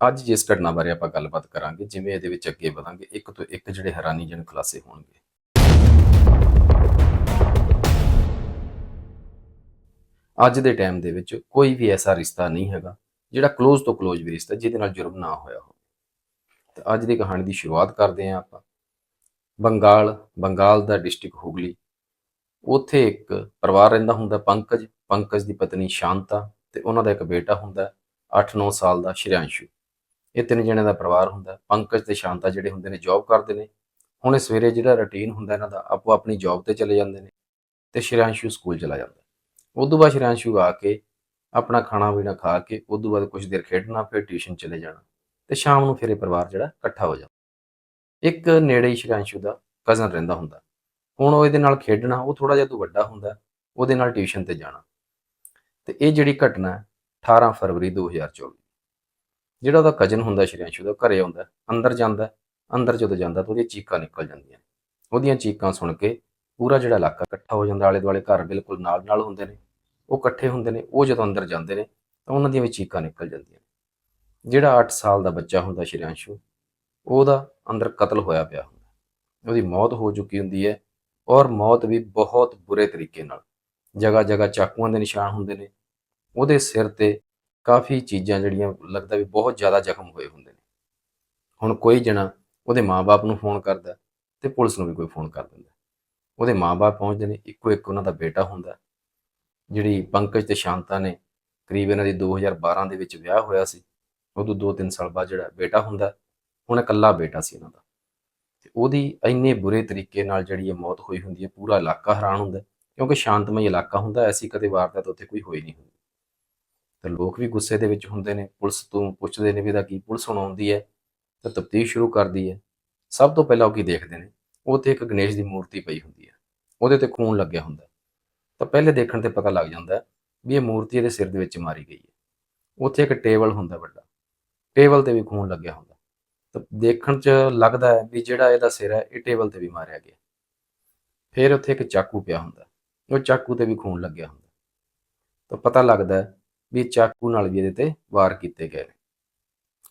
ਅੱਜ ਜਿਸ ਘਟਨਾ ਬਾਰੇ ਆਪਾਂ ਗੱਲਬਾਤ ਕਰਾਂਗੇ, ਜਿਵੇਂ ਇਹਦੇ ਵਿੱਚ ਅੱਗੇ ਵਧਾਂਗੇ, ਇੱਕ ਤੋਂ ਇੱਕ ਜਿਹੜੇ ਹੈਰਾਨੀਜਨਕ ਖੁਲਾਸੇ ਹੋਣਗੇ। ਅੱਜ ਦੇ ਟਾਈਮ ਦੇ ਵਿੱਚ ਕੋਈ ਵੀ ਐਸਾ ਰਿਸ਼ਤਾ ਨਹੀਂ ਹੈਗਾ, ਜਿਹੜਾ ਕਲੋਜ਼ ਤੋਂ ਕਲੋਜ਼ ਵੀ ਰਿਸ਼ਤਾ, ਜਿਹਦੇ ਨਾਲ ਜੁਰਮ ਨਾ ਹੋਇਆ ਹੋਵੇ। ਤੇ ਅੱਜ ਦੀ ਕਹਾਣੀ ਦੀ ਸ਼ੁਰੂਆਤ ਕਰਦੇ ਹਾਂ ਆਪਾਂ। ਬੰਗਾਲ ਬੰਗਾਲ ਦਾ ਡਿਸਟ੍ਰਿਕਟ ਹੁਗਲੀ। ਉੱਥੇ ਇੱਕ ਪਰਿਵਾਰ ਰਹਿੰਦਾ ਹੁੰਦਾ, ਪੰਕਜ। ਪੰਕਜ ਦੀ ਪਤਨੀ ਸ਼ਾਂਤਾ, ਤੇ ਉਹਨਾਂ ਦਾ ਇੱਕ ਬੇਟਾ ਹੁੰਦਾ 8-9 ਸਾਲ ਦਾ ਸ਼੍ਰਿਆਂਸ਼ੂ। ਇਹ ਤਿੰਨ ਜਣਿਆਂ ਦਾ ਪਰਿਵਾਰ ਹੁੰਦਾ, ਪੰਕਜ ਤੇ ਸ਼ਾਂਤਾ ਜਿਹੜੇ ਹੁੰਦੇ ਨੇ ਜੌਬ ਕਰਦੇ ਨੇ। ਹੁਣ ਇਹ ਸਵੇਰੇ ਜਿਹੜਾ ਰੁਟੀਨ ਹੁੰਦਾ ਇਹਨਾਂ ਦਾ, ਆਪੋ ਆਪਣੀ ਜੌਬ ਤੇ ਚਲੇ ਜਾਂਦੇ ਨੇ ਤੇ ਸ਼੍ਰਿਆਂਸ਼ੂ ਸਕੂਲ ਚਲਾ ਜਾਂਦਾ। ਉਦੋਂ ਬਾਅਦ ਸ਼੍ਰਿਆਂਸ਼ੂ ਆ ਕੇ ਆਪਣਾ ਖਾਣਾ ਪੀਣਾ ਖਾ ਕੇ ਉਦੋਂ ਬਾਅਦ ਕੁਝ ਦੇਰ ਖੇਡਣਾ, ਫਿਰ ਟਿਊਸ਼ਨ ਚਲੇ ਜਾਣਾ ਤੇ ਸ਼ਾਮ ਨੂੰ ਫਿਰ ਇਹ ਪਰਿਵਾਰ ਜਿਹੜਾ ਇਕੱਠਾ ਹੋ ਜਾਂਦਾ। ਇੱਕ ਨੇੜੇ ਹੀ ਸ਼੍ਰਿਆਂਸ਼ੂ ਦਾ ਕਜ਼ਨ ਰਹਿੰਦਾ ਹੁੰਦਾ। ਹੁਣ ਉਹ ਇਹਦੇ ਨਾਲ ਖੇਡਣਾ, ਉਹ ਥੋੜਾ ਜਿਹਾ ਤੋਂ ਵੱਡਾ ਹੁੰਦਾ, ਉਹਦੇ ਨਾਲ ਟਿਊਸ਼ਨ ਤੇ ਜਾਣਾ। ਤੇ ਇਹ ਜਿਹੜੀ ਘਟਨਾ ਹੈ 18 ਫਰਵਰੀ 2024 ਜਿਹੜਾ ਉਹਦਾ ਕਜ਼ਨ ਹੁੰਦਾ ਸ਼੍ਰਿਆਂਸ਼ੂ ਦਾ ਘਰੇ ਆਉਂਦਾ, ਅੰਦਰ ਜਾਂਦਾ, ਅੰਦਰ ਜਦੋਂ ਜਾਂਦਾ ਤਾਂ ਉਹਦੀਆਂ ਚੀਕਾਂ ਨਿਕਲ ਜਾਂਦੀਆਂ। ਉਹਦੀਆਂ ਚੀਕਾਂ ਸੁਣ ਕੇ ਪੂਰਾ ਜਿਹੜਾ ਇਲਾਕਾ ਇਕੱਠਾ ਹੋ ਜਾਂਦਾ ਆਲੇ ਦੁਆਲੇ ਘਰ ਬਿਲਕੁਲ ਨਾਲ ਨਾਲ ਹੁੰਦੇ ਨੇ, ਉਹ ਇਕੱਠੇ ਹੁੰਦੇ ਨੇ, ਉਹ ਜਦੋਂ ਅੰਦਰ ਜਾਂਦੇ ਨੇ ਤਾਂ ਉਹਨਾਂ ਦੀਆਂ ਵੀ ਚੀਕਾਂ ਨਿਕਲ ਜਾਂਦੀਆਂ ਜਿਹੜਾ 8 ਸਾਲ ਦਾ ਬੱਚਾ ਹੁੰਦਾ ਸ਼੍ਰਿਆਂਸ਼ੂ ਉਹਦਾ ਅੰਦਰ ਕਤਲ ਹੋਇਆ ਪਿਆ ਹੁੰਦਾ। ਉਹਦੀ ਮੌਤ ਹੋ ਚੁੱਕੀ ਹੁੰਦੀ ਹੈ ਔਰ ਮੌਤ ਵੀ ਬਹੁਤ ਬੁਰੇ ਤਰੀਕੇ ਨਾਲ। ਜਗ੍ਹਾ ਜਗ੍ਹਾ ਚਾਕੂਆਂ ਦੇ ਨਿਸ਼ਾਨ ਹੁੰਦੇ ਨੇ, ਉਹਦੇ ਸਿਰ ਤੇ ਕਾਫੀ ਚੀਜ਼ਾਂ ਜਿਹੜੀਆਂ ਲੱਗਦਾ ਵੀ ਬਹੁਤ ਜ਼ਿਆਦਾ ਜ਼ਖਮ ਹੋਏ ਹੁੰਦੇ ਨੇ। ਹੁਣ ਕੋਈ ਜਣਾ ਉਹਦੇ ਮਾਪੇ ਨੂੰ ਫੋਨ ਕਰਦਾ ਤੇ ਪੁਲਿਸ ਨੂੰ ਵੀ ਕੋਈ ਫੋਨ ਕਰ ਦਿੰਦਾ। ਉਹਦੇ ਮਾਪੇ ਪਹੁੰਚਦੇ ਨੇ, ਇੱਕੋ ਇੱਕ ਉਹਨਾਂ ਦਾ ਬੇਟਾ ਹੁੰਦਾ, ਜਿਹੜੀ ਪੰਕਜ ਤੇ ਸ਼ਾਂਤਾ ਨੇ ਕਰੀਬ ਇਹਨਾਂ ਦੀ 2012 ਦੇ ਵਿੱਚ ਵਿਆਹ ਹੋਇਆ ਸੀ, ਉਦੋਂ 2-3 ਸਾਲ ਬਾਅਦ ਜਿਹੜਾ ਬੇਟਾ ਹੁੰਦਾ, ਹੁਣ ਇਕੱਲਾ ਬੇਟਾ ਸੀ ਇਹਨਾਂ ਦਾ। ਤੇ ਉਹਦੀ ਇੰਨੇ ਬੁਰੇ ਤਰੀਕੇ ਨਾਲ ਜਿਹੜੀ ਇਹ ਮੌਤ ਹੋਈ ਹੁੰਦੀ ਹੈ, ਪੂਰਾ ਇਲਾਕਾ ਹੈਰਾਨ ਹੁੰਦਾ, ਕਿਉਂਕਿ ਸ਼ਾਂਤਮਈ ਇਲਾਕਾ ਹੁੰਦਾ, ਐਸੀ ਕਦੇ ਵਾਰਦਾਤ ਉੱਥੇ ਕੋਈ ਹੋਈ ਨਹੀਂ ਹੁੰਦੀ। ਤੇ ਲੋਕ ਵੀ ਗੁੱਸੇ ਦੇ ਵਿੱਚ ਹੁੰਦੇ ਨੇ, ਪੁਲਿਸ ਤੋਂ ਪੁੱਛਦੇ ਨੇ ਵੀ ਇਹਦਾ ਕੀ ਪੁਲਿਸ ਹੁਣ ਆਉਂਦੀ ਹੈ, ਤੇ ਤਫਤੀਸ਼ ਸ਼ੁਰੂ ਕਰਦੀ ਹੈ। ਸਭ ਤੋਂ ਪਹਿਲਾਂ ਉਹ ਕੀ ਦੇਖਦੇ ਨੇ? ਉਹ ਉੱਥੇ ਇੱਕ ਗਣੇਸ਼ ਦੀ ਮੂਰਤੀ ਪਈ ਹੁੰਦੀ ਹੈ, ਉਹਦੇ ਤੇ ਖੂਨ ਲੱਗਿਆ ਹੁੰਦਾ ਤਾਂ ਪਹਿਲੇ ਦੇਖਣ ਤੇ ਪਤਾ ਲੱਗ ਜਾਂਦਾ ਵੀ ਇਹ ਮੂਰਤੀ ਇਹਦੇ ਸਿਰ ਦੇ ਵਿੱਚ ਮਾਰੀ ਗਈ ਹੈ। ਉੱਥੇ ਇੱਕ ਟੇਬਲ ਹੁੰਦਾ ਵੱਡਾ, ਟੇਬਲ ਤੇ ਵੀ ਖੂਨ ਲੱਗਿਆ ਹੁੰਦਾ ਤਾਂ ਦੇਖਣ 'ਚ ਲੱਗਦਾ ਹੈ ਵੀ ਜਿਹੜਾ ਇਹਦਾ ਸਿਰ ਹੈ, ਇਹ ਟੇਬਲ ਤੇ ਵੀ ਮਾਰਿਆ ਗਿਆ ਫਿਰ ਉੱਥੇ ਇੱਕ ਚਾਕੂ ਪਿਆ ਹੁੰਦਾ ਉਹ ਚਾਕੂ ਤੇ ਵੀ ਖੂਨ ਲੱਗਿਆ ਹੁੰਦਾ ਤਾਂ ਪਤਾ ਲੱਗਦਾ ਵੀ ਚਾਕੂ ਨਾਲ ਵੀ ਇਹਦੇ ਤੇ ਵਾਰ ਕੀਤੇ ਗਏ ਨੇ।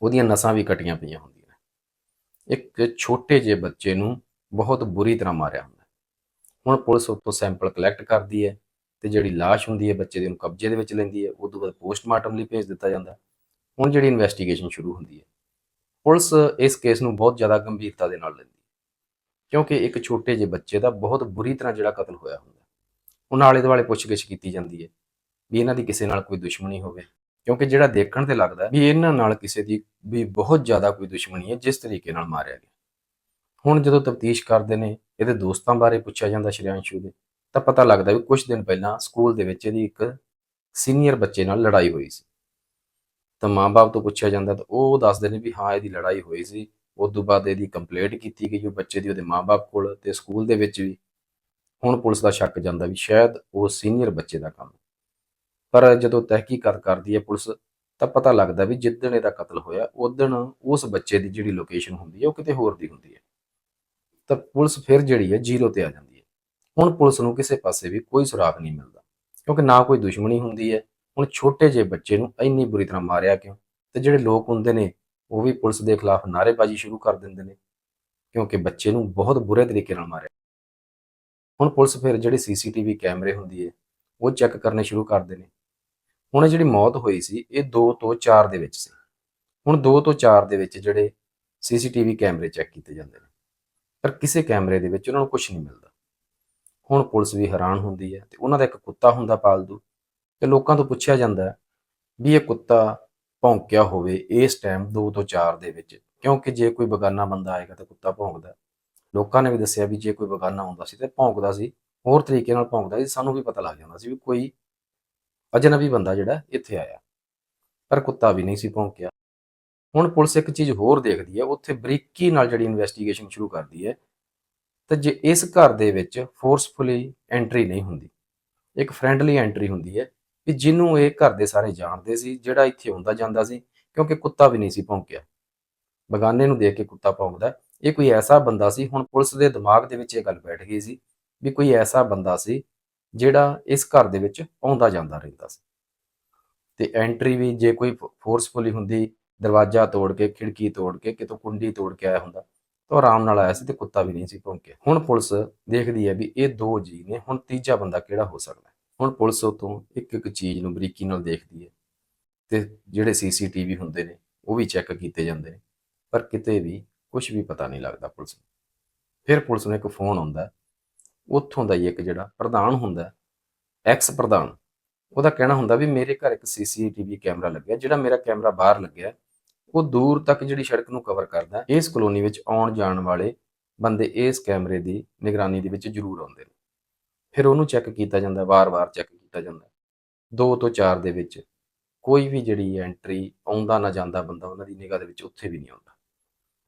ਉਹਦੀਆਂ ਨਸਾਂ ਵੀ ਕਟੀਆਂ ਪਈਆਂ ਹੁੰਦੀਆਂ ਨੇ। ਇੱਕ ਛੋਟੇ ਜਿਹੇ ਬੱਚੇ ਨੂੰ ਬਹੁਤ ਬੁਰੀ ਤਰ੍ਹਾਂ ਮਾਰਿਆ ਹੁੰਦਾ ਹੁਣ ਪੁਲਿਸ ਉੱਥੋਂ ਸੈਂਪਲ ਕਲੈਕਟ ਕਰਦੀ ਹੈ ਤੇ ਜਿਹੜੀ ਲਾਸ਼ ਹੁੰਦੀ ਹੈ ਬੱਚੇ ਦੇ ਨੂੰ ਕਬਜ਼ੇ ਦੇ ਵਿੱਚ ਲੈਂਦੀ ਹੈ। ਉਸ ਤੋਂ ਬਾਅਦ ਪੋਸਟਮਾਰਟਮ ਲਈ ਭੇਜ ਦਿੱਤਾ ਜਾਂਦਾ ਹੁਣ ਜਿਹੜੀ ਇਨਵੈਸਟੀਗੇਸ਼ਨ ਸ਼ੁਰੂ ਹੁੰਦੀ ਹੈ, ਪੁਲਿਸ ਇਸ ਕੇਸ ਨੂੰ ਬਹੁਤ ਜ਼ਿਆਦਾ ਗੰਭੀਰਤਾ ਦੇ ਨਾਲ ਲੈਂਦੀ ਹੈ। ਕਿਉਂਕਿ ਇੱਕ ਛੋਟੇ ਜਿਹੇ ਬੱਚੇ ਦਾ ਬਹੁਤ ਬੁਰੀ ਤਰ੍ਹਾਂ ਜਿਹੜਾ ਕਤਲ ਹੋਇਆ ਹੁੰਦਾ ਉਹਨਾਂ ਆਲੇ ਦੁਆਲੇ ਪੁੱਛਗਿੱਛ ਕੀਤੀ ਜਾਂਦੀ ਹੈ। ਵੀ ਇਹਨਾਂ ਦੀ ਕਿਸੇ ਨਾਲ ਕੋਈ ਦੁਸ਼ਮਣੀ ਹੋਵੇ। ਕਿਉਂਕਿ ਜਿਹੜਾ ਦੇਖਣ ਤੇ ਲੱਗਦਾ ਵੀ ਇਹਨਾਂ ਨਾਲ ਕਿਸੇ ਦੀ ਵੀ ਬਹੁਤ ਜ਼ਿਆਦਾ ਕੋਈ ਦੁਸ਼ਮਣੀ ਹੈ, ਜਿਸ ਤਰੀਕੇ ਨਾਲ ਮਾਰਿਆ ਗਿਆ। ਹੁਣ ਜਦੋਂ ਤਫਤੀਸ਼ ਕਰਦੇ ਨੇ, ਇਹਦੇ ਦੋਸਤਾਂ ਬਾਰੇ ਪੁੱਛਿਆ ਜਾਂਦਾ ਸ਼੍ਰਿਆਂਸ਼ੂ ਦੇ, ਤਾਂ ਪਤਾ ਲੱਗਦਾ ਵੀ ਕੁਝ ਦਿਨ ਪਹਿਲਾਂ ਸਕੂਲ ਦੇ ਵਿੱਚ ਇਹਦੀ ਇੱਕ ਸੀਨੀਅਰ ਬੱਚੇ ਨਾਲ ਲੜਾਈ ਹੋਈ ਸੀ। ਤਾਂ ਮਾਂ-ਬਾਪ ਤੋਂ ਪੁੱਛਿਆ ਜਾਂਦਾ ਤਾਂ ਉਹ ਦੱਸਦੇ ਨੇ ਵੀ ਹਾਂ, ਇਹਦੀ ਲੜਾਈ ਹੋਈ ਸੀ। ਉਸ ਤੋਂ ਬਾਅਦ ਇਹਦੀ ਕੰਪਲੇਂਟ ਕੀਤੀ ਗਈ ਉਹ ਬੱਚੇ ਦੀ ਉਹਦੇ ਮਾਂ-ਬਾਪ ਕੋਲ ਤੇ ਸਕੂਲ ਦੇ ਵਿੱਚ ਵੀ। ਹੁਣ ਪੁਲਿਸ ਦਾ ਸ਼ੱਕ ਜਾਂਦਾ ਵੀ ਸ਼ਾਇਦ ਉਹ ਸੀਨੀਅਰ ਬੱਚੇ ਦਾ ਕੰਮ ਪਰ ਜਦੋਂ ਤਹਿਕੀਕਾਤ ਕਰਦੀ ਹੈ ਪੁਲਿਸ, ਤਾਂ ਪਤਾ ਲੱਗਦਾ ਵੀ ਜਿੱਦਣ ਇਹਦਾ ਕਤਲ ਹੋਇਆ ਉਦਣ ਉਸ ਬੱਚੇ ਦੀ ਜਿਹੜੀ ਲੋਕੇਸ਼ਨ ਹੁੰਦੀ ਹੈ, ਉਹ ਕਿਤੇ ਹੋਰ ਦੀ ਹੁੰਦੀ ਹੈ। ਤਾਂ ਪੁਲਿਸ ਫਿਰ ਜਿਹੜੀ ਹੈ ਜ਼ੀਰੋ ਤੇ ਆ ਜਾਂਦੀ ਹੈ। ਹੁਣ ਪੁਲਿਸ ਨੂੰ ਕਿਸੇ ਪਾਸੇ ਵੀ ਕੋਈ ਸੁਰਾਗ ਨਹੀਂ ਮਿਲਦਾ, ਕਿਉਂਕਿ ਨਾ ਕੋਈ ਦੁਸ਼ਮਣੀ ਹੁੰਦੀ ਹੈ। ਹੁਣ ਛੋਟੇ ਜਿਹੇ ਬੱਚੇ ਨੂੰ ਇੰਨੀ ਬੁਰੀ ਤਰ੍ਹਾਂ ਮਾਰਿਆ ਕਿਉਂ? ਤੇ ਜਿਹੜੇ ਲੋਕ ਹੁੰਦੇ ਨੇ, ਉਹ ਵੀ ਪੁਲਿਸ ਦੇ ਖਿਲਾਫ ਨਾਅਰੇਬਾਜ਼ੀ ਸ਼ੁਰੂ ਕਰ ਦਿੰਦੇ ਨੇ, ਕਿਉਂਕਿ ਬੱਚੇ ਨੂੰ ਬਹੁਤ ਬੁਰੇ ਤਰੀਕੇ ਨਾਲ ਮਾਰਿਆ। ਹੁਣ ਪੁਲਿਸ ਫਿਰ ਜਿਹੜੇ ਸੀਸੀਟੀਵੀ ਕੈਮਰੇ ਹੁੰਦੀ ਹੈ, ਉਹ ਚੈੱਕ ਕਰਨੇ ਸ਼ੁਰੂ ਕਰਦੇ ਨੇ। ਹੁਣ ਜਿਹੜੀ ਮੌਤ ਹੋਈ ਸੀ, ਇਹ 2 ਤੋਂ 4 ਦੇ ਵਿੱਚ ਸੀ। ਹੁਣ 2 ਤੋਂ 4 ਦੇ ਵਿੱਚ ਜਿਹੜੇ ਸੀਸੀਟੀਵੀ ਕੈਮਰੇ ਚੈੱਕ ਕੀਤੇ ਜਾਂਦੇ ਨੇ। ਪਰ ਕਿਸੇ ਕੈਮਰੇ ਦੇ ਵਿੱਚ ਉਹਨਾਂ ਨੂੰ ਕੁਝ ਨਹੀਂ ਮਿਲਦਾ। ਹੁਣ ਪੁਲਿਸ ਵੀ ਹੈਰਾਨ ਹੁੰਦੀ ਹੈ ਤੇ ਉਹਨਾਂ ਦਾ ਇੱਕ ਕੁੱਤਾ ਹੁੰਦਾ ਪਾਲਤੂ ਤੇ ਲੋਕਾਂ ਤੋਂ ਪੁੱਛਿਆ ਜਾਂਦਾ ਵੀ ਇਹ ਕੁੱਤਾ ਭੌਂਕਿਆ ਹੋਵੇ ਇਸ ਟਾਈਮ 2 ਤੋਂ 4 ਦੇ ਵਿੱਚ, ਕਿਉਂਕਿ ਜੇ ਕੋਈ ਬਗਾਨਾ ਬੰਦਾ ਆਏਗਾ ਤਾਂ ਕੁੱਤਾ ਭੌਂਕਦਾ। ਲੋਕਾਂ ਨੇ ਵੀ ਦੱਸਿਆ ਵੀ ਜੇ ਕੋਈ ਬਗਾਨਾ ਆਉਂਦਾ ਸੀ ਤੇ ਭੌਂਕਦਾ ਸੀ, ਹੋਰ ਤਰੀਕੇ ਨਾਲ ਭੌਂਕਦਾ ਸੀ, ਸਾਨੂੰ ਵੀ ਪਤਾ ਲੱਗ ਜਾਂਦਾ ਸੀ ਵੀ ਕੋਈ ਅਜਨਬੀ ਬੰਦਾ ਜਿਹੜਾ ਇੱਥੇ ਆਇਆ। ਪਰ ਕੁੱਤਾ ਵੀ ਨਹੀਂ ਸੀ ਭੌਂਕਿਆ। ਹੁਣ ਪੁਲਿਸ ਇੱਕ ਚੀਜ਼ ਹੋਰ ਦੇਖਦੀ ਹੈ, ਉੱਥੇ ਬਰੀਕੀ ਨਾਲ ਜਿਹੜੀ ਇਨਵੈਸਟੀਗੇਸ਼ਨ ਸ਼ੁਰੂ ਕਰਦੀ ਹੈ। ਤੇ ਜੇ ਇਸ ਘਰ ਦੇ ਵਿੱਚ ਫੋਰਸਫੁਲੀ ਐਂਟਰੀ ਨਹੀਂ ਹੁੰਦੀ, ਇੱਕ ਫ੍ਰੈਂਡਲੀ ਐਂਟਰੀ ਹੁੰਦੀ ਹੈ ਵੀ ਜਿਹਨੂੰ ਇਹ ਘਰ ਦੇ ਸਾਰੇ ਜਾਣਦੇ ਸੀ, ਜਿਹੜਾ ਇੱਥੇ ਹੁੰਦਾ ਜਾਂਦਾ ਸੀ, ਕਿਉਂਕਿ ਕੁੱਤਾ ਵੀ ਨਹੀਂ ਸੀ ਭੌਂਕਿਆ। ਬਗਾਨੇ ਨੂੰ ਦੇਖ ਕੇ ਕੁੱਤਾ ਭੌਂਕਦਾ, ਇਹ ਕੋਈ ਐਸਾ ਬੰਦਾ ਸੀ, ਹੁਣ ਪੁਲਿਸ ਦੇ ਦਿਮਾਗ ਦੇ ਵਿੱਚ ਇਹ ਗੱਲ ਬੈਠ ਗਈ ਸੀ ਵੀ ਕੋਈ ਐਸਾ ਬੰਦਾ ਸੀ ਜਿਹੜਾ ਇਸ ਘਰ ਦੇ ਵਿੱਚ ਆਉਂਦਾ ਜਾਂਦਾ ਰਹਿੰਦਾ ਸੀ। ਤੇ ਐਂਟਰੀ ਵੀ ਜੇ ਕੋਈ ਫੋਰਸਫੁਲੀ ਹੁੰਦੀ, ਦਰਵਾਜ਼ਾ ਤੋੜ ਕੇ, ਖਿੜਕੀ ਤੋੜ ਕੇ, ਕਿਤੋਂ ਕੁੰਡੀ ਤੋੜ ਕੇ ਆਇਆ ਹੁੰਦਾ, ਤਾਂ ਉਹ ਆਰਾਮ ਨਾਲ ਆਇਆ ਸੀ ਤੇ ਕੁੱਤਾ ਵੀ ਨਹੀਂ ਸੀ ਭੌਂਕਿਆ। ਹੁਣ ਪੁਲਿਸ ਦੇਖਦੀ ਹੈ ਵੀ ਇਹ ਦੋ ਜੀ ਨੇ, ਹੁਣ ਤੀਜਾ ਬੰਦਾ ਕਿਹੜਾ ਹੋ ਸਕਦਾ? ਹੁਣ ਪੁਲਿਸ ਉਤੋਂ ਇੱਕ ਇੱਕ ਚੀਜ਼ ਨੂੰ ਬਰੀਕੀ ਨਾਲ ਦੇਖਦੀ ਹੈ ਤੇ ਜਿਹੜੇ ਸੀਸੀਟੀਵੀ ਹੁੰਦੇ ਨੇ, ਉਹ ਵੀ ਚੈੱਕ ਕੀਤੇ ਜਾਂਦੇ ਨੇ, ਪਰ ਕਿਤੇ ਵੀ ਕੁਝ ਵੀ ਪਤਾ ਨਹੀਂ ਲੱਗਦਾ ਪੁਲਿਸ ਨੂੰ। ਫਿਰ ਪੁਲਿਸ ਨੂੰ ਇੱਕ ਫੋਨ ਆਉਂਦਾ ਉੱਥੋਂ ਦਾ ਹੀ ਇੱਕ ਜਿਹੜਾ ਪ੍ਰਧਾਨ ਹੁੰਦਾ ਐਕਸ ਪ੍ਰਧਾਨ, ਉਹਦਾ ਕਹਿਣਾ ਹੁੰਦਾ ਵੀ ਮੇਰੇ ਘਰ ਇੱਕ ਸੀਸੀਟੀਵੀ ਕੈਮਰਾ ਲੱਗਿਆ, ਜਿਹੜਾ ਮੇਰਾ ਕੈਮਰਾ ਬਾਹਰ ਲੱਗਿਆ, ਉਹ ਦੂਰ ਤੱਕ ਜਿਹੜੀ ਸੜਕ ਨੂੰ ਕਵਰ ਕਰਦਾ, ਇਸ ਕਲੋਨੀ ਵਿੱਚ ਆਉਣ ਜਾਣ ਵਾਲੇ ਬੰਦੇ ਇਸ ਕੈਮਰੇ ਦੀ ਨਿਗਰਾਨੀ ਦੇ ਵਿੱਚ ਜ਼ਰੂਰ ਆਉਂਦੇ ਨੇ। ਫਿਰ ਉਹਨੂੰ ਚੈੱਕ ਕੀਤਾ ਜਾਂਦਾ, ਵਾਰ-ਵਾਰ ਚੈੱਕ ਕੀਤਾ ਜਾਂਦਾ। 2 ਤੋਂ 4 ਦੇ ਵਿੱਚ ਕੋਈ ਵੀ ਜਿਹੜੀ ਐਂਟਰੀ ਆਉਂਦਾ ਨਾ ਜਾਂਦਾ ਬੰਦਾ, ਉਹਨਾਂ ਦੀ ਨਿਗਾਹ ਦੇ ਵਿੱਚ ਉੱਥੇ ਵੀ ਨਹੀਂ ਆਉਂਦਾ।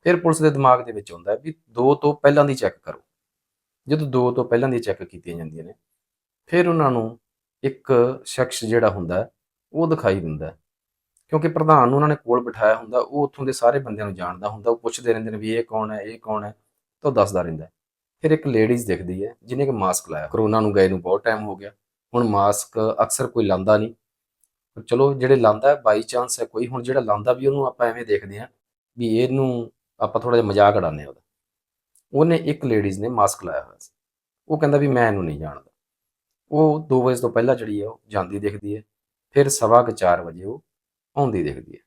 ਫਿਰ ਪੁਲਿਸ ਦੇ ਦਿਮਾਗ ਦੇ ਵਿੱਚ ਆਉਂਦਾ ਵੀ 2 ਤੋਂ ਪਹਿਲਾਂ ਦੀ ਚੈੱਕ ਕਰੋ। ਜਦੋਂ ਦੋ ਤੋਂ ਪਹਿਲਾਂ ਦੀ ਚੈੱਕ ਕੀਤੀਆਂ ਜਾਂਦੀਆਂ ਨੇ, ਫਿਰ ਉਹਨਾਂ ਨੂੰ ਇੱਕ ਸ਼ਖਸ ਜਿਹੜਾ ਹੁੰਦਾ ਉਹ ਦਿਖਾਈ ਦਿੰਦਾ ਕਿਉਂਕਿ ਪ੍ਰਧਾਨ ਨੂੰ ਉਹਨਾਂ ਨੇ ਕੋਲ ਬਿਠਾਇਆ ਹੁੰਦਾ, ਉਹ ਉੱਥੋਂ ਦੇ ਸਾਰੇ ਬੰਦਿਆਂ ਨੂੰ ਜਾਣਦਾ ਹੁੰਦਾ, ਉਹ ਪੁੱਛਦੇ ਰਹਿੰਦੇ ਨੇ ਵੀ ਇਹ ਕੌਣ ਹੈ, ਇਹ ਕੌਣ ਹੈ, ਤਾਂ ਉਹ ਦੱਸਦਾ ਰਹਿੰਦਾ ਫਿਰ ਇੱਕ ਲੇਡੀਜ਼ ਦਿਖਦੀ ਹੈ, ਜਿਹਨੇ ਕਿ ਮਾਸਕ ਲਾਇਆ। ਕਰੋਨਾ ਨੂੰ ਗਏ ਨੂੰ ਬਹੁਤ ਟਾਈਮ ਹੋ ਗਿਆ। ਹੁਣ ਮਾਸਕ ਅਕਸਰ ਕੋਈ ਲਾਂਦਾ ਨਹੀਂ। ਪਰ ਚਲੋ ਜਿਹੜੇ ਲਾਂਦਾ ਬਾਈ ਚਾਂਸ ਹੈ ਕੋਈ। ਹੁਣ ਜਿਹੜਾ ਲਾਂਦਾ ਵੀ ਉਹਨੂੰ ਆਪਾਂ ਐਵੇਂ ਦੇਖਦੇ ਹਾਂ ਵੀ ਇਹਨੂੰ ਆਪਾਂ ਥੋੜਾ ਜਿਹਾ ਮਜ਼ਾਕ ਉਡਾਉਂਦੇ ਹਾਂ ਉਹਦਾ। ਉਹਨੇ ਇੱਕ ਲੇਡੀਜ਼ ਨੇ ਮਾਸਕ ਲਾਇਆ ਹੋਇਆ ਸੀ। ਉਹ ਕਹਿੰਦਾ ਵੀ ਮੈਂ ਇਹਨੂੰ ਨਹੀਂ ਜਾਣਦਾ। ਉਹ 2 ਵਜੇ ਤੋਂ ਪਹਿਲਾਂ ਜਿਹੜੀ ਹੈ ਉਹ ਜਾਂਦੀ ਦਿਖਦੀ ਹੈ, ਫਿਰ ਸਵਾ ਕੁ 4 ਵਜੇ ਉਹ ਆਉਂਦੀ ਦਿਖਦੀ ਹੈ।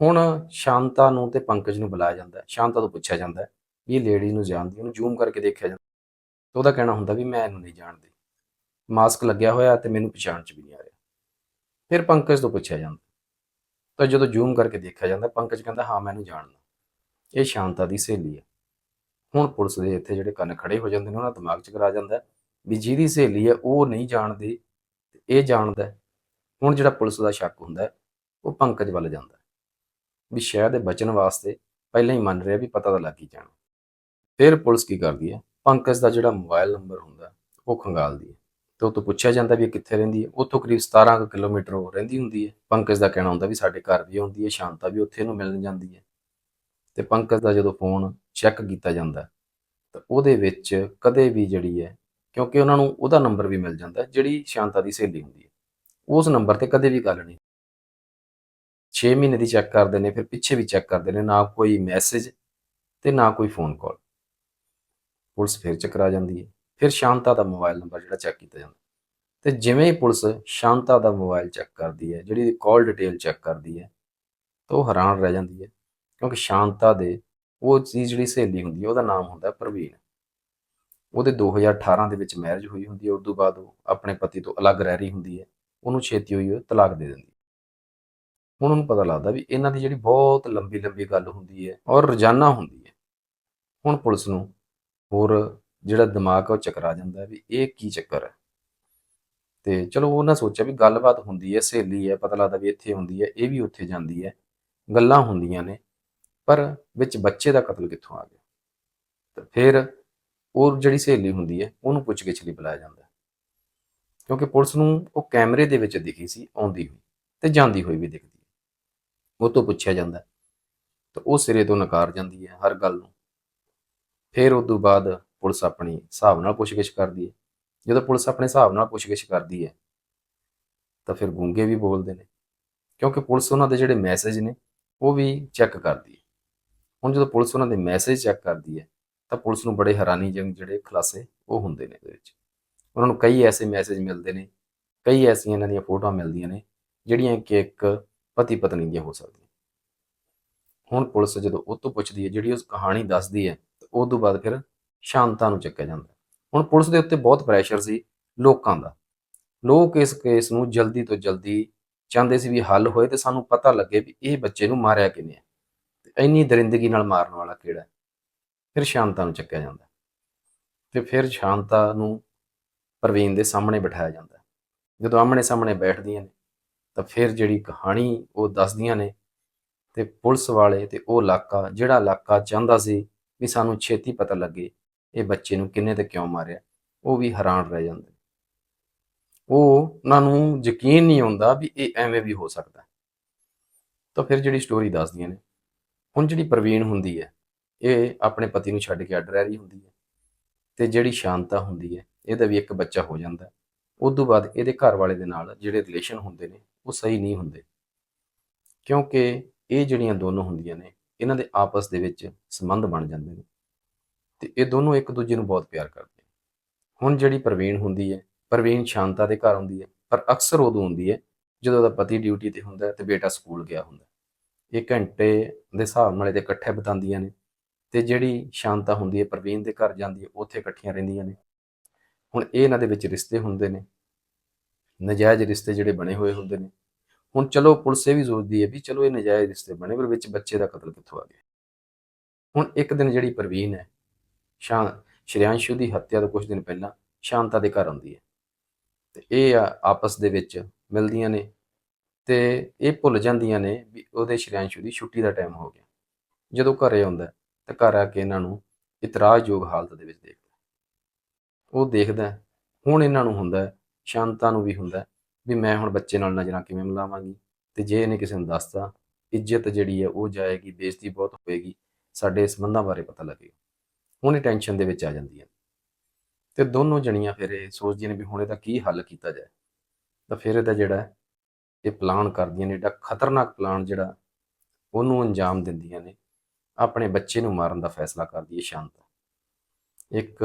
ਹੁਣ ਸ਼ਾਂਤਾ ਨੂੰ ਤੇ ਪੰਕਜ ਨੂੰ ਬੁਲਾਇਆ ਜਾਂਦਾ ਹੈ। ਸ਼ਾਂਤਾ ਤੋਂ ਪੁੱਛਿਆ ਜਾਂਦਾ ਹੈ ਵੀ ਇਹ ਲੇਡੀ ਨੂੰ ਜਾਣਦੀ ਉਹਨੂੰ ਜ਼ੂਮ ਕਰਕੇ ਦੇਖਿਆ ਜਾਂਦਾ ਤੇ ਉਹਦਾ ਕਹਿਣਾ ਹੁੰਦਾ ਵੀ ਮੈਂ ਇਹਨੂੰ ਨਹੀਂ ਜਾਣਦੀ। ਮਾਸਕ ਲੱਗਿਆ ਹੋਇਆ ਤੇ ਮੈਨੂੰ ਪਛਾਣ ਚ ਵੀ ਨਹੀਂ ਆ ਰਿਹਾ। ਫਿਰ ਪੰਕਜ ਤੋਂ ਪੁੱਛਿਆ ਜਾਂਦਾ ਤਾਂ ਜਦੋਂ ਜ਼ੂਮ ਕਰਕੇ ਦੇਖਿਆ ਜਾਂਦਾ, ਪੰਕਜ ਕਹਿੰਦਾ, ਹਾਂ ਮੈਨੂੰ ਜਾਣਦਾ। ਇਹ ਸ਼ਾਂਤਾ ਦੀ ਸਹੇਲੀ ਹੈ। ਹੁਣ ਪੁਲਿਸ ਦੇ ਇੱਥੇ ਜਿਹੜੇ ਕੰਨ ਖੜੇ ਹੋ ਜਾਂਦੇ ਨੇ, ਉਹਨਾਂ ਦਿਮਾਗ ਚ ਕਰਾ ਜਾਂਦਾ ਵੀ ਜਿਹਦੀ ਸਹੇਲੀ ਹੈ, ਉਹ ਨਹੀਂ ਜਾਣਦੀ, ਤੇ ਇਹ ਜਾਣਦਾ ਹੁਣ ਜਿਹੜਾ ਪੁਲਿਸ ਦਾ ਸ਼ੱਕ ਹੁੰਦਾ ਉਹ ਪੰਕਜ ਵੱਲ ਜਾਂਦਾ ਵੀ ਸ਼ਾਇਦ ਇਹ ਬਚਣ ਵਾਸਤੇ ਪਹਿਲਾਂ ਹੀ ਮੰਨ ਰਿਹਾ ਵੀ ਪਤਾ ਤਾਂ ਲੱਗ ਹੀ ਜਾਣਾ। ਫਿਰ ਪੁਲਿਸ ਕੀ ਕਰਦੀ ਹੈ, ਪੰਕਜ ਦਾ ਜਿਹੜਾ ਮੋਬਾਈਲ ਨੰਬਰ ਹੁੰਦਾ ਉਹ ਖੰਗਾਲਦੀ ਹੈ ਤੇ ਉਹ ਤੋਂ ਪੁੱਛਿਆ ਜਾਂਦਾ ਵੀ ਇਹ ਕਿੱਥੇ ਰਹਿੰਦੀ ਹੈ, ਉੱਥੋਂ ਕਰੀਬ 17 ਕੁ ਕਿਲੋਮੀਟਰ ਉਹ ਰਹਿੰਦੀ ਹੁੰਦੀ ਹੈ। ਪੰਕਜ ਦਾ ਕਹਿਣਾ ਹੁੰਦਾ ਵੀ ਸਾਡੇ ਘਰ ਵੀ ਆਉਂਦੀ ਹੈ, ਸ਼ਾਂਤਾ ਵੀ ਉੱਥੇ ਨੂੰ ਮਿਲਣ ਜਾਂਦੀ ਹੈ। ਤੇ ਪੰਕਜ ਦਾ ਜਦੋਂ ਫੋਨ ਚੈੱਕ ਕੀਤਾ ਜਾਂਦਾ ਤਾਂ ਉਹਦੇ ਵਿੱਚ ਕਦੇ ਵੀ ਜਿਹੜੀ ਹੈ, ਕਿਉਂਕਿ ਉਹਨਾਂ ਨੂੰ ਉਹਦਾ ਨੰਬਰ ਵੀ ਮਿਲ ਜਾਂਦਾ ਜਿਹੜੀ ਸ਼ਾਂਤਾ ਦੀ ਸਹੇਲੀ ਹੁੰਦੀ ਹੈ, ਉਸ ਨੰਬਰ ਤੇ ਕਦੇ ਵੀ ਗੱਲ ਨਹੀਂ। 6 ਮਹੀਨੇ ਦੀ ਚੈੱਕ ਕਰਦੇ ਨੇ, ਫਿਰ ਪਿੱਛੇ ਵੀ ਚੈੱਕ ਕਰਦੇ ਨੇ, ਨਾ ਕੋਈ ਮੈਸੇਜ ਤੇ ਨਾ ਕੋਈ ਫੋਨ ਕਾਲ ਪੁਲਿਸ ਫਿਰ ਚੱਕਰਾ ਜਾਂਦੀ ਹੈ, ਫਿਰ ਸ਼ਾਂਤਾ ਦਾ ਮੋਬਾਈਲ ਨੰਬਰ ਜਿਹੜਾ ਚੈੱਕ ਕੀਤਾ ਜਾਂਦਾ ਤੇ ਜਿਵੇਂ ਹੀ ਪੁਲਿਸ ਸ਼ਾਂਤਾ ਦਾ ਮੋਬਾਈਲ ਚੈੱਕ ਕਰਦੀ ਹੈ, ਜਿਹੜੀ ਕਾਲ ਡਿਟੇਲ ਚੈੱਕ ਕਰਦੀ ਹੈ, ਤਾਂ ਉਹ ਹੈਰਾਨ ਰਹਿ ਜਾਂਦੀ ਹੈ। ਕਿਉਂਕਿ ਸ਼ਾਂਤਾ ਦੇ, ਉਹ ਚੀਜ਼ ਜਿਹੜੀ ਸਹੇਲੀ ਹੁੰਦੀ ਹੈ, ਉਹਦਾ ਨਾਮ ਹੁੰਦਾ ਪ੍ਰਵੀਨ। ਉਹਦੇ 2018 ਦੇ ਵਿੱਚ ਮੈਰਿਜ ਹੋਈ ਹੁੰਦੀ ਹੈ ਉਸ ਤੋਂ ਬਾਅਦ ਉਹ ਆਪਣੇ ਪਤੀ ਤੋਂ ਅਲੱਗ ਰਹਿ ਰਹੀ ਹੁੰਦੀ ਹੈ, ਉਹਨੂੰ ਛੇਤੀ ਹੋਈ ਉਹ ਤਲਾਕ ਦੇ ਦਿੰਦੀ ਹੁਣ ਉਹਨੂੰ ਪਤਾ ਲੱਗਦਾ ਵੀ ਇਹਨਾਂ ਦੀ ਜਿਹੜੀ ਬਹੁਤ ਲੰਬੀ ਲੰਬੀ ਗੱਲ ਹੁੰਦੀ ਹੈ ਔਰ ਰੋਜ਼ਾਨਾ ਹੁੰਦੀ ਹੈ। ਹੁਣ ਪੁਲਿਸ ਨੂੰ ਹੋਰ ਜਿਹੜਾ ਦਿਮਾਗ ਆ, ਉਹ ਚਕਰਾ ਜਾਂਦਾ ਵੀ ਇਹ ਕੀ ਚੱਕਰ ਹੈ? ਤੇ ਚਲੋ ਉਹਨਾਂ ਸੋਚਿਆ ਵੀ ਗੱਲਬਾਤ ਹੁੰਦੀ ਹੈ, ਸਹੇਲੀ ਹੈ, ਪਤਾ ਲੱਗਦਾ ਵੀ ਇੱਥੇ ਹੁੰਦੀ ਹੈ, ਇਹ ਵੀ ਉੱਥੇ ਜਾਂਦੀ ਹੈ। ਗੱਲਾਂ ਹੁੰਦੀਆਂ ਨੇ। ਪਰ ਵਿੱਚ ਬੱਚੇ ਦਾ ਕਤਲ ਕਿੱਥੋਂ ਆ ਗਿਆ? ਤਾਂ ਫਿਰ ਉਹ ਜਿਹੜੀ ਸਹੇਲੀ ਹੁੰਦੀ ਹੈ, ਉਹਨੂੰ ਪੁੱਛ ਗਿੱਛ ਲਈ ਬੁਲਾਇਆ ਜਾਂਦਾ ਕਿਉਂਕਿ ਪੁਲਿਸ ਨੂੰ ਉਹ ਕੈਮਰੇ ਦੇ ਵਿੱਚ ਦਿਖੀ ਸੀ, ਆਉਂਦੀ ਹੋਈ ਤੇ ਜਾਂਦੀ ਹੋਈ ਵੀ ਦਿਖਦੀ ਹੈ। ਉਹ ਤੋਂ ਪੁੱਛਿਆ ਜਾਂਦਾ ਤਾਂ ਉਹ ਸਿਰੇ ਤੋਂ ਨਕਾਰ ਜਾਂਦੀ ਹੈ ਹਰ ਗੱਲ ਨੂੰ। ਫਿਰ ਉਸ ਤੋਂ ਬਾਅਦ ਪੁਲਿਸ ਆਪਣੀ ਹਿਸਾਬ ਨਾਲ ਪੁੱਛਗਿੱਛ ਕਰਦੀ ਹੈ। ਜਦੋਂ ਪੁਲਿਸ ਆਪਣੇ ਹਿਸਾਬ ਨਾਲ ਪੁੱਛਗਿੱਛ ਕਰਦੀ ਹੈ, ਤਾਂ ਫਿਰ ਗੂੰਗੇ ਵੀ ਬੋਲਦੇ ਨੇ। ਕਿਉਂਕਿ ਪੁਲਿਸ ਉਹਨਾਂ ਦੇ ਜਿਹੜੇ ਮੈਸੇਜ ਨੇ, ਉਹ ਵੀ ਚੈੱਕ ਕਰਦੀ ਹੈ। ਹੁਣ ਜਦੋਂ ਪੁਲਿਸ ਉਹਨਾਂ ਦੇ ਮੈਸੇਜ ਚੈੱਕ ਕਰਦੀ ਹੈ, ਤਾਂ ਪੁਲਿਸ ਨੂੰ ਬੜੇ ਹੈਰਾਨੀਜਨਕ ਜਿਹੜੇ ਖੁਲਾਸੇ ਉਹ ਹੁੰਦੇ ਨੇ ਇਹਦੇ ਵਿੱਚ। ਉਹਨਾਂ ਨੂੰ ਕਈ ਐਸੇ ਮੈਸੇਜ ਮਿਲਦੇ ਨੇ, ਕਈ ਐਸੀਆਂ ਇਹਨਾਂ ਦੀਆਂ ਫੋਟੋਆਂ ਮਿਲਦੀਆਂ ਨੇ, ਜਿਹੜੀਆਂ ਕਿ ਇੱਕ ਪਤੀ ਪਤਨੀ ਦੀਆਂ ਹੋ ਸਕਦੀਆਂ। ਹੁਣ ਪੁਲਿਸ ਜਦੋਂ ਉਹ ਤੋਂ ਪੁੱਛਦੀ ਹੈ, ਜਿਹੜੀ ਉਸ ਕਹਾਣੀ ਦੱਸਦੀ ਹੈ, ਤਾਂ ਉਹ ਤੋਂ ਬਾਅਦ ਫਿਰ ਸ਼ਾਂਤਾ ਨੂੰ ਚੱਕਿਆ ਜਾਂਦਾ ਹੁਣ ਪੁਲਿਸ ਦੇ ਉੱਤੇ ਬਹੁਤ ਪ੍ਰੈਸ਼ਰ ਸੀ ਲੋਕਾਂ ਦਾ। ਲੋਕ ਇਸ ਕੇਸ ਨੂੰ ਜਲਦੀ ਤੋਂ ਜਲਦੀ ਚਾਹੁੰਦੇ ਸੀ ਵੀ ਹੱਲ ਹੋਏ ਤੇ ਸਾਨੂੰ ਪਤਾ ਲੱਗੇ ਵੀ ਇਹ ਬੱਚੇ ਨੂੰ ਮਾਰਿਆ ਕਿਨੇ ਹੈ। ਇੰਨੀ ਦਰਿੰਦਗੀ ਨਾਲ ਮਾਰਨ ਵਾਲਾ ਕਿਹੜਾ ਫਿਰ ਸ਼ਾਂਤਾ ਨੂੰ ਚੱਕਿਆ ਜਾਂਦਾ ਤੇ ਫਿਰ ਸ਼ਾਂਤਾ ਨੂੰ ਪ੍ਰਵੀਨ ਦੇ ਸਾਹਮਣੇ ਬਿਠਾਇਆ ਜਾਂਦਾ ਜਦੋਂ ਆਮਣੇ ਸਾਹਮਣੇ ਬੈਠਦੀਆਂ ਨੇ, ਤਾਂ ਫਿਰ ਜਿਹੜੀ ਕਹਾਣੀ ਉਹ ਦੱਸਦੀਆਂ ਨੇ ਤੇ ਪੁਲਿਸ ਵਾਲੇ ਤੇ ਉਹ ਇਲਾਕਾ, ਜਿਹੜਾ ਇਲਾਕਾ ਚਾਹੁੰਦਾ ਸੀ ਵੀ ਸਾਨੂੰ ਛੇਤੀ ਪਤਾ ਲੱਗੇ ਇਹ ਬੱਚੇ ਨੂੰ ਕਿੰਨੇ ਤੇ ਕਿਉਂ ਮਾਰਿਆ, ਉਹ ਵੀ ਹੈਰਾਨ ਰਹਿ ਜਾਂਦੇ ਉਹ ਉਹਨਾਂ ਨੂੰ ਯਕੀਨ ਨਹੀਂ ਆਉਂਦਾ ਵੀ ਇਹ ਐਵੇਂ ਵੀ ਹੋ ਸਕਦਾ ਤਾਂ ਫਿਰ ਜਿਹੜੀ ਸਟੋਰੀ ਦੱਸਦੀਆਂ ਨੇ ਹੁਣ ਜਿਹੜੀ ਪ੍ਰਵੀਨ ਹੁੰਦੀ ਹੈ। ਇਹ ਆਪਣੇ ਪਤੀ ਨੂੰ ਛੱਡ ਕੇ ਅੱਡ ਰਹਿ ਰਹੀ ਹੁੰਦੀ ਹੈ ਤੇ ਜਿਹੜੀ ਸ਼ਾਂਤਾ ਹੁੰਦੀ ਹੈ, ਇਹਦਾ ਵੀ ਇੱਕ ਬੱਚਾ ਹੋ ਜਾਂਦਾ ਹੈ। ਉਸ ਤੋਂ ਬਾਅਦ ਇਹਦੇ ਘਰ ਵਾਲੇ ਦੇ ਨਾਲ ਜਿਹੜੇ ਰਿਲੇਸ਼ਨ ਹੁੰਦੇ ਨੇ, ਉਹ ਸਹੀ ਨਹੀਂ ਹੁੰਦੇ। ਕਿਉਂਕਿ ਇਹ ਜਿਹੜੀਆਂ ਦੋਨੋਂ ਹੁੰਦੀਆਂ ਨੇ, ਇਹਨਾਂ ਦੇ ਆਪਸ ਦੇ ਵਿੱਚ ਸੰਬੰਧ ਬਣ ਜਾਂਦੇ ਨੇ ਤੇ ਇਹ ਦੋਨੋਂ ਇੱਕ ਦੂਜੇ ਨੂੰ ਬਹੁਤ ਪਿਆਰ ਕਰਦੇ ਹੁਣ ਜਿਹੜੀ ਪ੍ਰਵੀਨ ਹੁੰਦੀ ਹੈ, ਪ੍ਰਵੀਨ ਸ਼ਾਂਤਾ ਦੇ ਘਰ ਹੁੰਦੀ ਹੈ, ਪਰ ਅਕਸਰ ਉਦੋਂ ਹੁੰਦੀ ਹੈ ਜਦੋਂ ਉਹਦਾ ਪਤੀ ਡਿਊਟੀ ਤੇ ਹੁੰਦਾ ਹੈ ਤੇ ਬੇਟਾ ਸਕੂਲ ਗਿਆ ਹੁੰਦਾ ਇਹ ਘੰਟੇ ਦੇ ਹਿਸਾਬ ਨਾਲ ਇਹਦੇ ਇਕੱਠੇ ਬਿਤਾਉਂਦੀਆਂ ਨੇ ਤੇ ਜਿਹੜੀ ਸ਼ਾਂਤਾ ਹੁੰਦੀ ਹੈ, ਪ੍ਰਵੀਨ ਦੇ ਘਰ ਜਾਂਦੀ ਹੈ, ਉੱਥੇ ਇਕੱਠੀਆਂ ਰਹਿੰਦੀਆਂ ਨੇ। ਹੁਣ ਇਹ ਇਹਨਾਂ ਦੇ ਵਿੱਚ ਰਿਸ਼ਤੇ ਹੁੰਦੇ ਨੇ, ਨਜਾਇਜ਼ ਰਿਸ਼ਤੇ ਜਿਹੜੇ ਬਣੇ ਹੋਏ ਹੁੰਦੇ ਨੇ। ਹੁਣ ਚਲੋ ਪੁਲਿਸ ਇਹ ਵੀ ਸੋਚਦੀ ਹੈ ਵੀ ਚਲੋ ਇਹ ਨਜਾਇਜ਼ ਰਿਸ਼ਤੇ ਬਣੇ, ਪਰ ਵਿੱਚ ਬੱਚੇ ਦਾ ਕਤਲ ਕਿੱਥੋਂ ਆ ਗਿਆ? ਹੁਣ ਇੱਕ ਦਿਨ ਜਿਹੜੀ ਪ੍ਰਵੀਨ ਹੈ, ਸ਼ਾਂ, ਸ਼੍ਰਿਆਂਸ਼ੂ ਦੀ ਹੱਤਿਆ ਤੋਂ ਕੁਝ ਦਿਨ ਪਹਿਲਾਂ ਸ਼ਾਂਤਾ ਦੇ ਘਰ ਆਉਂਦੀ ਹੈ। ਤੇ ਇਹ ਆ- ਆਪਸ ਦੇ ਵਿੱਚ ਮਿਲਦੀਆਂ ਨੇ ਤੇ ਇਹ ਭੁੱਲ ਜਾਂਦੀਆਂ ਨੇ ਵੀ ਉਹਦੇ ਸ਼੍ਰਿਆਂਸ਼ੂ ਦੀ ਛੁੱਟੀ ਦਾ ਟਾਈਮ ਹੋ ਗਿਆ। ਜਦੋਂ ਘਰੇ ਆਉਂਦਾ ਤਾਂ ਘਰ ਆ ਕੇ ਇਹਨਾਂ ਨੂੰ ਇਤਰਾਜ਼ਯੋਗ ਹਾਲਤ ਦੇ ਵਿੱਚ ਦੇਖਦਾ ਉਹ ਦੇਖਦਾ ਹੁਣ ਇਹਨਾਂ ਨੂੰ ਹੁੰਦਾ ਹੈ, ਸ਼ਾਂਤਾ ਨੂੰ ਵੀ ਹੁੰਦਾ ਵੀ ਮੈਂ ਹੁਣ ਬੱਚੇ ਨਾਲ ਨਜ਼ਰਾਂ ਕਿਵੇਂ ਮਿਲਾਵਾਂਗੀ ਤੇ ਜੇ ਇਹਨੇ ਕਿਸੇ ਨੂੰ ਦੱਸਤਾ ਇੱਜ਼ਤ ਜਿਹੜੀ ਹੈ ਉਹ ਜਾਏਗੀ ਬੇਇੱਜ਼ਤੀ ਬਹੁਤ ਹੋਏਗੀ ਸਾਡੇ ਸੰਬੰਧਾਂ ਬਾਰੇ ਪਤਾ ਲੱਗੇਗਾ। ਹੁਣ ਇਹ ਟੈਨਸ਼ਨ ਦੇ ਵਿੱਚ ਆ ਜਾਂਦੀਆਂ ਤੇ ਦੋਨੋਂ ਜਣੀਆਂ ਫਿਰ ਇਹ ਸੋਚਦੀਆਂ ਨੇ ਵੀ ਹੁਣ ਇਹਦਾ ਕੀ ਹੱਲ ਕੀਤਾ ਜਾਏ। ਤਾਂ ਫਿਰ ਇਹਦਾ ਜਿਹੜਾ ਇਹ ਪਲਾਨ ਕਰਦੀਆਂ ਨੇ ਜਿਹੜਾ ਖਤਰਨਾਕ ਪਲਾਨ ਜਿਹੜਾ ਉਹਨੂੰ ਅੰਜਾਮ ਦਿੰਦੀਆਂ ਨੇ ਆਪਣੇ ਬੱਚੇ ਨੂੰ ਮਾਰਨ ਦਾ ਫੈਸਲਾ ਕਰਦੀ ਹੈ ਸ਼ਾਂਤਾ। ਇੱਕ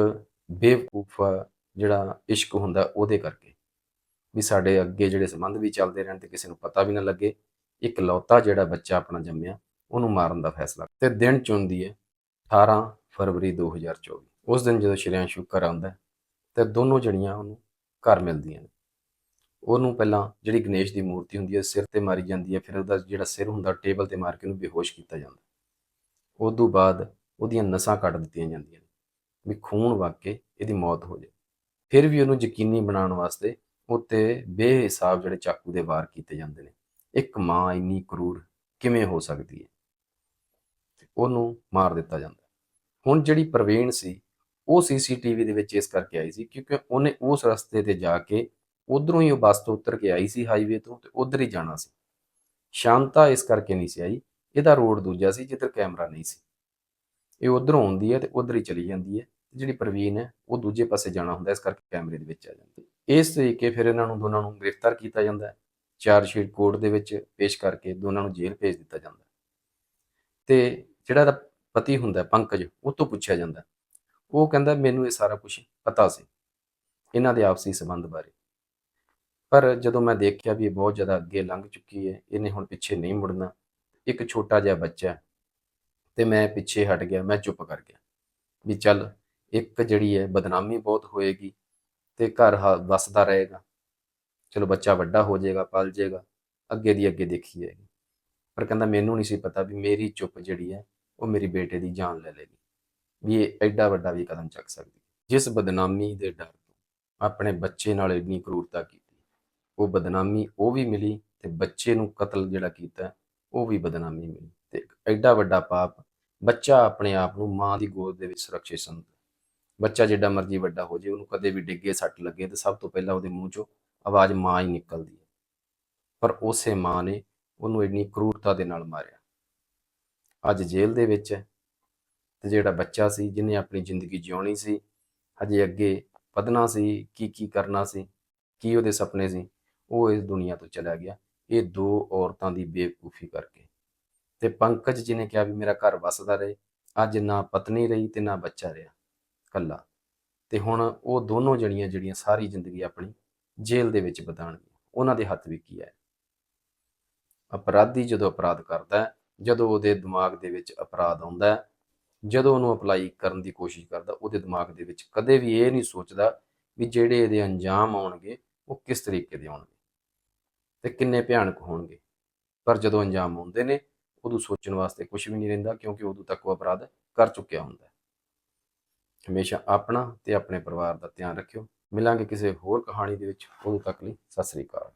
ਬੇਵਕੂਫ ਜਿਹੜਾ ਇਸ਼ਕ ਹੁੰਦਾ ਉਹਦੇ ਕਰਕੇ ਵੀ ਸਾਡੇ ਅੱਗੇ ਜਿਹੜੇ ਸੰਬੰਧ ਵੀ ਚੱਲਦੇ ਰਹਿਣ ਤੇ ਕਿਸੇ ਨੂੰ ਪਤਾ ਵੀ ਨਾ ਲੱਗੇ ਇੱਕ ਲੌਤਾ ਜਿਹੜਾ ਬੱਚਾ ਆਪਣਾ ਜੰਮਿਆ ਉਹਨੂੰ ਮਾਰਨ ਦਾ ਫੈਸਲਾ ਤੇ ਦਿਨ ਚੁਣਦੀ ਹੈ 18 ਫਰਵਰੀ 2024 ਉਸ ਦਿਨ ਜਦੋਂ ਸ਼੍ਰਿਆਂਸ਼ੂ ਘਰ ਆਉਂਦਾ ਹੈ, ਤੇ ਦੋਨੋਂ ਜਣੀਆਂ ਉਹਨੂੰ ਘਰ ਮਿਲਦੀਆਂ ਨੇ। ਉਹਨੂੰ ਪਹਿਲਾਂ ਜਿਹੜੀ ਗਣੇਸ਼ ਦੀ ਮੂਰਤੀ ਹੁੰਦੀ ਹੈ, ਸਿਰ ਤੇ ਮਾਰੀ ਜਾਂਦੀ ਹੈ, ਫਿਰ ਉਹਦਾ ਜਿਹੜਾ ਸਿਰ ਹੁੰਦਾ, ਟੇਬਲ ਤੇ ਮਾਰ ਕੇ ਉਹਨੂੰ ਬੇਹੋਸ਼ ਕੀਤਾ ਜਾਂਦਾ ਉਸ ਤੋਂ ਬਾਅਦ ਉਹਦੀਆਂ ਨਸਾਂ ਕੱਢ ਦਿੱਤੀਆਂ ਜਾਂਦੀਆਂ ਨੇ ਵੀ ਖੂਨ ਵਗ ਕੇ ਇਹਦੀ ਮੌਤ ਹੋ ਜਾਏ। ਫਿਰ ਵੀ ਉਹਨੂੰ ਯਕੀਨੀ ਬਣਾਉਣ ਵਾਸਤੇ ਉੱਤੇ ਬੇਹਿਸਾਬ ਜਿਹੜੇ ਚਾਕੂ ਦੇ ਵਾਰ ਕੀਤੇ ਜਾਂਦੇ ਨੇ, ਇੱਕ ਮਾਂ ਇੰਨੀ ਕਰੂਰ ਕਿਵੇਂ ਹੋ ਸਕਦੀ ਹੈ? ਉਹਨੂੰ ਮਾਰ ਦਿੱਤਾ ਜਾਂਦਾ ਹੁਣ ਜਿਹੜੀ ਪ੍ਰਵੀਨ ਸੀ, ਉਹ ਸੀਸੀਟੀਵੀ ਦੇ ਵਿੱਚ ਇਸ ਕਰਕੇ ਆਈ ਸੀ ਕਿਉਂਕਿ ਉਹਨੇ ਉਸ ਰਸਤੇ ਤੇ ਜਾ ਕੇ ਉਧਰੋਂ ਹੀ ਉਹ ਬੱਸ ਤੋਂ ਉਤਰ ਕੇ ਆਈ ਸੀ ਹਾਈਵੇ ਤੋਂ ਤੇ ਉਧਰ ਹੀ ਜਾਣਾ ਸੀ। ਸ਼ਾਂਤਾ ਇਸ ਕਰਕੇ ਨਹੀਂ ਸੀ ਆਈ, ਇਹਦਾ ਰੋਡ ਦੂਜਾ ਸੀ ਜਿੱਧਰ ਕੈਮਰਾ ਨਹੀਂ ਸੀ। ਇਹ ਉਧਰੋਂ ਆਉਂਦੀ ਹੈ ਤੇ ਉਧਰ ਹੀ ਚਲੀ ਜਾਂਦੀ ਹੈ। ਜਿਹੜੀ ਪ੍ਰਵੀਨ ਹੈ, ਉਹ ਦੂਜੇ ਪਾਸੇ ਜਾਣਾ ਹੁੰਦਾ ਇਸ ਕਰਕੇ ਕੈਮਰੇ ਦੇ ਵਿੱਚ ਆ ਜਾਂਦੀ ਇਸ ਤਰੀਕੇ ਫਿਰ ਇਹਨਾਂ ਨੂੰ ਦੋਨਾਂ ਨੂੰ ਗ੍ਰਿਫਤਾਰ ਕੀਤਾ ਜਾਂਦਾ ਹੈ। ਚਾਰ ਸ਼ੀਟ ਕੋਰਟ ਦੇ ਵਿੱਚ ਪੇਸ਼ ਕਰਕੇ ਦੋਨਾਂ ਨੂੰ ਜੇਲ੍ਹ ਭੇਜ ਦਿੱਤਾ ਜਾਂਦਾ ਹੈ। ਤੇ ਜਿਹੜਾ ਇਹਦਾ ਪਤੀ ਹੁੰਦਾ ਪੰਕਜ, ਉਹ ਤੋਂ ਪੁੱਛਿਆ ਜਾਂਦਾ ਉਹ ਕਹਿੰਦਾ, ਮੈਨੂੰ ਇਹ ਸਾਰਾ ਕੁਝ ਪਤਾ ਸੀ। ਇਹਨਾਂ ਦੇ ਆਪਸੀ ਸੰਬੰਧ ਬਾਰੇ। ਪਰ ਜਦੋਂ ਮੈਂ ਦੇਖਿਆ ਵੀ ਇਹ ਬਹੁਤ ਜ਼ਿਆਦਾ ਅੱਗੇ ਲੰਘ ਚੁੱਕੀ ਹੈ ਇਹਨੇ ਹੁਣ ਪਿੱਛੇ ਨਹੀਂ ਮੁੜਨਾ। ਇੱਕ ਛੋਟਾ ਜਿਹਾ ਬੱਚਾ ਹੈ, ਤੇ ਮੈਂ ਪਿੱਛੇ ਹਟ ਗਿਆ ਮੈਂ ਚੁੱਪ ਕਰ ਗਿਆ ਵੀ ਚੱਲ ਇੱਕ ਜਿਹੜੀ ਹੈ ਬਦਨਾਮੀ ਬਹੁਤ ਹੋਏਗੀ ਤੇ ਘਰ ਹ- ਵਸਦਾ ਰਹੇਗਾ। ਚਲੋ ਬੱਚਾ ਵੱਡਾ ਹੋ ਜਾਏਗਾ ਪਲ ਜਾਏਗਾ ਅੱਗੇ ਦੀ ਅੱਗੇ ਦੇਖੀ ਜਾਏਗੀ। ਪਰ ਕਹਿੰਦਾ ਮੈਨੂੰ ਨਹੀਂ ਸੀ ਪਤਾ ਵੀ ਮੇਰੀ ਚੁੱਪ ਜਿਹੜੀ ਹੈ ਉਹ ਮੇਰੀ ਬੇਟੇ ਦੀ ਜਾਨ ਲੈ ਲੇਗੀ ਵੀ ਇਹ ਐਡਾ ਵੱਡਾ ਵੀ ਕਦਮ ਚੱਕ ਸਕਦੀ ਜਿਸ ਬਦਨਾਮੀ ਦੇ ਡਰ ਤੋਂ ਆਪਣੇ ਬੱਚੇ ਨਾਲ ਇੰਨੀ ਕਰੂਰਤਾ ਕੀਤੀ ਉਹ ਬਦਨਾਮੀ ਉਹ ਵੀ ਮਿਲੀ ਤੇ ਬੱਚੇ ਨੂੰ ਕਤਲ ਜਿਹੜਾ ਕੀਤਾ, ਉਹ ਵੀ ਬਦਨਾਮੀ ਮਿਲੀ ਤੇ ਐਡਾ ਵੱਡਾ ਪਾਪ ਬੱਚਾ ਆਪਣੇ ਆਪ ਨੂੰ ਮਾਂ ਦੀ ਗੋਦ ਦੇ ਵਿੱਚ ਸੁਰੱਖਿਅਤ ਸਮਝਦਾ ਬੱਚਾ ਜਿੱਡਾ ਮਰਜ਼ੀ ਵੱਡਾ ਹੋ ਜੇ ਉਹਨੂੰ ਕਦੇ ਵੀ ਡਿੱਗੇ, ਸੱਟ ਲੱਗੇ ਤੇ ਸਭ ਤੋਂ ਪਹਿਲਾਂ ਉਹਦੇ ਮੂੰਹ ਚੋਂ ਆਵਾਜ਼ ਮਾਂ ਹੀ ਨਿਕਲਦੀ ਹੈ। ਪਰ ਉਸੇ ਮਾਂ ਨੇ ਉਹਨੂੰ ਇੰਨੀ ਕਰੂਰਤਾ ਦੇ ਨਾਲ ਮਾਰਿਆ। ਅੱਜ ਜੇਲ੍ਹ ਦੇ ਵਿੱਚ ਹੈ ਤੇ ਜਿਹੜਾ ਬੱਚਾ ਸੀ, ਜਿਹਨੇ ਆਪਣੀ ਜ਼ਿੰਦਗੀ ਜਿਉਣੀ ਸੀ, ਹਜੇ ਅੱਗੇ ਵਧਣਾ ਸੀ ਕੀ ਕੀ ਕਰਨਾ ਸੀ, ਕੀ ਉਹਦੇ ਸੁਪਨੇ ਸੀ ਉਹ ਇਸ ਦੁਨੀਆ ਤੋਂ ਚਲਾ ਗਿਆ। ਇਹ ਦੋ ਔਰਤਾਂ ਦੀ ਬੇਵਕੂਫੀ ਕਰਕੇ। ਤੇ ਪੰਕਜ ਜੀ ਨੇ ਕਿਹਾ ਵੀ ਮੇਰਾ ਘਰ ਵਸਦਾ ਰਹੇ, ਅੱਜ ਨਾ ਪਤਨੀ ਰਹੀ ਤੇ ਨਾ ਬੱਚਾ ਰਿਹਾ, ਕੱਲਾ। ਤੇ ਹੁਣ ਉਹ ਦੋਨੋਂ ਜਣੀਆਂ ਜਿਹੜੀਆਂ ਸਾਰੀ ਜ਼ਿੰਦਗੀ ਆਪਣੀ ਜੇਲ੍ਹ ਦੇ ਵਿੱਚ ਬਿਤਾਉਣਗੀਆਂ, ਉਹਨਾਂ ਦੇ ਹੱਥ ਵੀ ਕੀ ਹੈ? ਅਪਰਾਧੀ ਜਦੋਂ ਅਪਰਾਧ ਕਰਦਾ ਹੈ, ਜਦੋਂ ਉਹਦੇ ਦਿਮਾਗ ਦੇ ਵਿੱਚ ਅਪਰਾਧ ਆਉਂਦਾ ਹੈ, ਜਦੋਂ ਉਹਨੂੰ ਅਪਲਾਈ ਕਰਨ ਦੀ ਕੋਸ਼ਿਸ਼ ਕਰਦਾ, ਉਹਦੇ ਦਿਮਾਗ ਦੇ ਵਿੱਚ ਕਦੇ ਵੀ ਇਹ ਨਹੀਂ ਸੋਚਦਾ ਵੀ ਜਿਹੜੇ ਇਹਦੇ ਅੰਜਾਮ ਆਉਣਗੇ, ਉਹ ਕਿਸ ਤਰੀਕੇ ਦੇ ਆਉਣਗੇ। ਤੇ ਕਿੰਨੇ ਭਿਆਨਕ ਹੋਣਗੇ। ਪਰ ਜਦੋਂ ਅੰਜਾਮ ਆਉਂਦੇ ਨੇ, ਉਦੋਂ ਸੋਚਣ ਵਾਸਤੇ ਕੁਝ ਵੀ ਨਹੀਂ ਰਹਿੰਦਾ, ਕਿਉਂਕਿ ਉਦੋਂ ਤੱਕ ਉਹ ਅਪਰਾਧ ਕਰ ਚੁੱਕਿਆ ਹੁੰਦਾ ਹਮੇਸ਼ਾ ਆਪਣਾ ਤੇ ਆਪਣੇ ਪਰਿਵਾਰ ਦਾ ਧਿਆਨ ਰੱਖਿਓ। ਮਿਲਾਂਗੇ ਕਿਸੇ ਹੋਰ ਕਹਾਣੀ ਦੇ ਵਿੱਚ। ਉਦੋਂ ਤੱਕ ਲਈ ਸਤਿ ਸ੍ਰੀ ਅਕਾਲ।